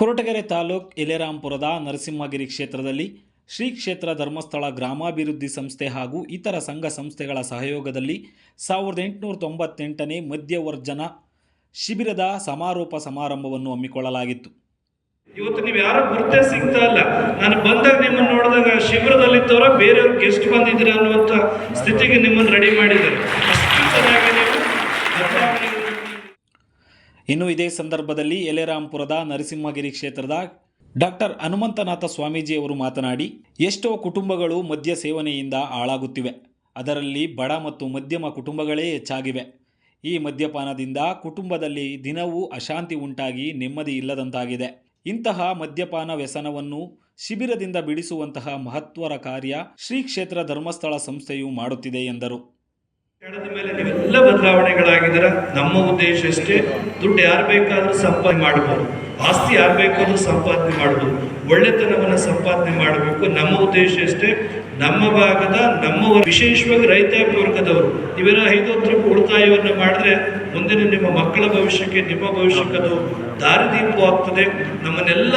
ಕೊರಟಗೆರೆ ತಾಲೂಕ್ ಎಲೆರಾಂಪುರದ ನರಸಿಂಹಗಿರಿ ಕ್ಷೇತ್ರದಲ್ಲಿ ಶ್ರೀ ಕ್ಷೇತ್ರ ಧರ್ಮಸ್ಥಳ ಗ್ರಾಮಾಭಿವೃದ್ಧಿ ಸಂಸ್ಥೆ ಹಾಗೂ ಇತರ ಸಂಘ ಸಂಸ್ಥೆಗಳ ಸಹಯೋಗದಲ್ಲಿ ಸಾವಿರದ ಎಂಟುನೂರ ತೊಂಬತ್ತೆಂಟನೇ ಮಧ್ಯವರ್ಜನ ಶಿಬಿರದ ಸಮಾರೋಪ ಸಮಾರಂಭವನ್ನು ಹಮ್ಮಿಕೊಳ್ಳಲಾಗಿತ್ತು. ಇವತ್ತು ನೀವು ಯಾರು ಗುರುತೇ ಸಿಗ್ತಾ ಇಲ್ಲ. ನಾನು ಬಂದಾಗ ನಿಮ್ಮನ್ನು ನೋಡಿದಾಗ ಶಿಬಿರದಲ್ಲಿದ್ದವರ ಬೇರೆಯವ್ರು ಗೆಸ್ಟ್ ಬಂದಿದ್ದೀರಾ ಅನ್ನುವಂಥ ಸ್ಥಿತಿಗೆ ನಿಮ್ಮನ್ನು ರೆಡಿ ಮಾಡಿದ್ದಾರೆ ಅಷ್ಟು ಚೆನ್ನಾಗಿ ನೀವು ಬದಲಾವಣೆಗಳನ್ನು ಇನ್ನು ಇದೇ ಸಂದರ್ಭದಲ್ಲಿ ಎಲೆರಾಂಪುರದ ನರಸಿಂಹಗಿರಿ ಕ್ಷೇತ್ರದ ಡಾಕ್ಟರ್ ಹನುಮಂತನಾಥ ಸ್ವಾಮೀಜಿಯವರು ಮಾತನಾಡಿ, ಎಷ್ಟೋ ಕುಟುಂಬಗಳು ಮದ್ಯ ಸೇವನೆಯಿಂದ ಹಾಳಾಗುತ್ತಿವೆ. ಅದರಲ್ಲಿ ಬಡ ಮತ್ತು ಮಧ್ಯಮ ಕುಟುಂಬಗಳೇ ಹೆಚ್ಚಾಗಿವೆ. ಈ ಮದ್ಯಪಾನದಿಂದ ಕುಟುಂಬದಲ್ಲಿ ದಿನವೂ ಅಶಾಂತಿ ಉಂಟಾಗಿ ನೆಮ್ಮದಿ ಇಲ್ಲದಂತಾಗಿದೆ. ಇಂತಹ ಮದ್ಯಪಾನ ವ್ಯಸನವನ್ನು ಶಿಬಿರದಿಂದ ಬಿಡಿಸುವಂತಹ ಮಹತ್ವರ ಕಾರ್ಯ ಶ್ರೀ ಕ್ಷೇತ್ರ ಧರ್ಮಸ್ಥಳ ಸಂಸ್ಥೆಯು ಮಾಡುತ್ತಿದೆ ಎಂದರು. ಕಳೆದ ಮೇಲೆ ನೀವೆಲ್ಲ ಬದಲಾವಣೆಗಳಾಗಿದ್ದೀರ, ನಮ್ಮ ಉದ್ದೇಶ ಅಷ್ಟೇ ದುಡ್ಡು ಯಾರು ಬೇಕಾದರೂ ಸಂಪಾದನೆ ಮಾಡ್ಬೋದು. ಆಸ್ತಿ ಯಾರು ಬೇಕಾದರೂ ಸಂಪಾದನೆ ಮಾಡ್ಬೋದು. ಒಳ್ಳೆತನವನ್ನು ಸಂಪಾದನೆ ಮಾಡಬೇಕು, ನಮ್ಮ ಉದ್ದೇಶ ಅಷ್ಟೇ ನಮ್ಮ ಭಾಗದ, ನಮ್ಮ ವಿಶೇಷವಾಗಿ ರೈತಾಪಿ ವರ್ಗದವರು ಇವೆಲ್ಲ ಐದು ರೂಪಾಯಿ ಉಳಿತಾಯವನ್ನು ಮಾಡಿದ್ರೆ ಮುಂದಿನ ನಿಮ್ಮ ಮಕ್ಕಳ ಭವಿಷ್ಯಕ್ಕೆ, ನಿಮ್ಮ ಭವಿಷ್ಯಕ್ಕೆ ಅದು ದಾರಿದೀಪವಾಗ್ತದೆ ನಮ್ಮನ್ನೆಲ್ಲ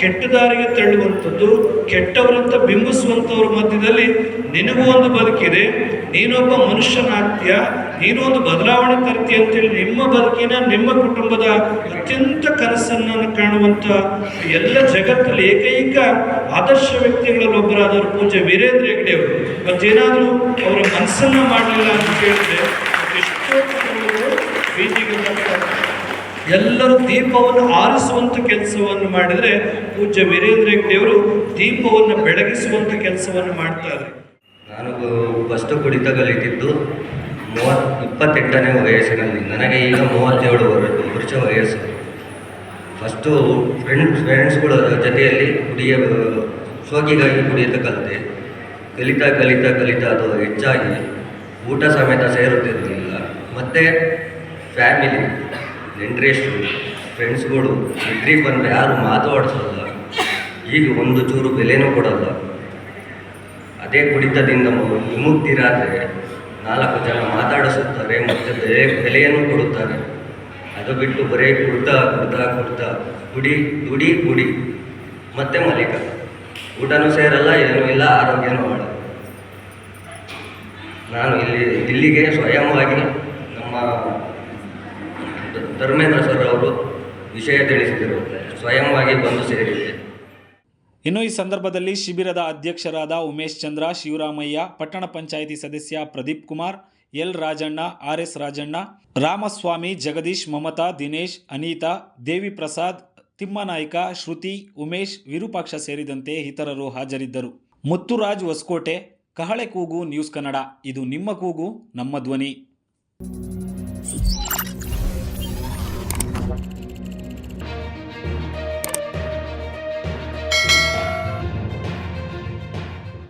ಕೆಟ್ಟ ದಾರಿಗೆ ತಳ್ಳುವಂಥದ್ದು ಕೆಟ್ಟವರಂತ ಬಿಂಬಿಸುವಂಥವ್ರ ಮಧ್ಯದಲ್ಲಿ ನಿನಗೂ ಒಂದು ಬದುಕಿದೆ. ನೀನೊಬ್ಬ ಮನುಷ್ಯನಾಗ್ತೀಯ ನೀನು ಒಂದು ಬದಲಾವಣೆ ತರ್ತೀಯ ಅಂತೇಳಿ ನಿಮ್ಮ ಬದುಕಿನ, ನಿಮ್ಮ ಕುಟುಂಬದ ಅತ್ಯಂತ ಕನಸನ್ನು ಕಾಣುವಂಥ ಎಲ್ಲ ಜಗತ್ತಲ್ಲಿ ಏಕೈಕ ಆದರ್ಶ ವ್ಯಕ್ತಿಗಳಲ್ಲಿ ಒಬ್ಬರಾದವರು ಪೂಜೆ ವೀರೇಂದ್ರ ಹೆಗ್ಡೆಯವರು. ಮತ್ತೇನಾದರೂ ಅವರ ಮನಸ್ಸನ್ನು ಮಾಡಲಿಲ್ಲ ಅಂತ ಕೇಳಿದ್ರೆ ಎಲ್ಲರೂ ದೀಪವನ್ನು ಆರಿಸುವಂಥ ಕೆಲಸವನ್ನು ಮಾಡಿದರೆ ಪೂಜ್ಯ ವೀರೇಂದ್ರ ಹೆಗ್ಡೆಯವರು ದೀಪವನ್ನು ಬೆಳಗಿಸುವಂಥ ಕೆಲಸವನ್ನು ಮಾಡ್ತಾರೆ. ನಾನು ಫಸ್ಟು ಕುಡಿತ ಕಲಿತಿದ್ದು ಮೂವತ್, ಇಪ್ಪತ್ತೆಂಟನೇ ವಯಸ್ಸಿನಲ್ಲಿ. ನನಗೆ ಈಗ ಮೂವತ್ತೇಳು ವರ್- ವರ್ಷ ವಯಸ್ಸು. ಫಸ್ಟು ಫ್ರೆಂಡ್ಸ್ ಫ್ರೆಂಡ್ಸ್ಗಳ ಜೊತೆಯಲ್ಲಿ ಕುಡಿಯ, ಶೋಕಿಗಾಗಿ ಕುಡಿಯುತ್ತ ಕಲಿತೆ. ಕಲಿತಾ ಕಲಿತಾ ಕಲಿತಾ ಅದು ಹೆಚ್ಚಾಗಿ ಊಟ ಸಮೇತ ಸೇರುತ್ತಿರಲಿಲ್ಲ. ಮತ್ತು ಫ್ಯಾಮಿಲಿ ನೆಂಟ್ರೆಸ್ಟು ಫ್ರೆಂಡ್ಸ್ಗಳು ನಿದ್ರಿಗೆ ಬಂದರೆ ಯಾರು ಮಾತಾಡಿಸೋಲ್ಲ ಈಗ ಒಂದು ಚೂರು ಬೆಲೆನೂ ಕೊಡಲ್ಲ ಅದೇ ಕುಡಿತದಿಂದ ವಿಮುಕ್ತಿರಾದರೆ ನಾಲ್ಕು ಜನ ಮಾತಾಡಿಸುತ್ತಾರೆ ಮತ್ತು ಬೆಲೆ ಬೆಲೆಯನ್ನು ಕೊಡುತ್ತಾರೆ. ಅದು ಬಿಟ್ಟು ಬರೀ ಕುಡ್ತಾ ಕುಡ್ತಾ ಕುಡ್ತಾ ಕುಡಿ ದುಡಿ ಕುಡಿ ಮತ್ತೆ ಮಲಿಕ ಊಟನೂ ಸೇರಲ್ಲ, ಏನೂ ಇಲ್ಲ, ಆರೋಗ್ಯನೂ ಮಾಡಲ್ಲ ನಾನು ಇಲ್ಲಿ, ಇಲ್ಲಿಗೆ ಸ್ವಯಂವಾಗಿ ಧರ್ಮೇಂದ್ರ ಸರ್ ಅವರು ವಿಷಯ ತಿಳಿಸಿದರು. ಸ್ವಯಂವಾಗಿ ಬಂದು ಸೇರಿದ್ದೆ. ಇನ್ನು ಈ ಸಂದರ್ಭದಲ್ಲಿ ಶಿಬಿರದ ಅಧ್ಯಕ್ಷರಾದ ಉಮೇಶ್ ಚಂದ್ರ, ಶಿವರಾಮಯ್ಯ, ಪಟ್ಟಣ ಪಂಚಾಯಿತಿ ಸದಸ್ಯ Pradeep Kumar, L Rajanna, R S Rajanna, Ramaswamy, Jagadish, Mamata, Dinesh, Anita, Devi Prasad, Thimmanayaka, Shruti, Umesh, Virupaksha ಸೇರಿದಂತೆ ಇತರರು ಹಾಜರಿದ್ದರು. ಮುತ್ತುರಾಜ್ ಹೊಸಕೋಟೆ, ಕಹಳೆ ಕೂಗು, ನ್ಯೂಸ್ ಕನ್ನಡ. ಇದು ನಿಮ್ಮ ಕೂಗು, ನಮ್ಮ ಧ್ವನಿ.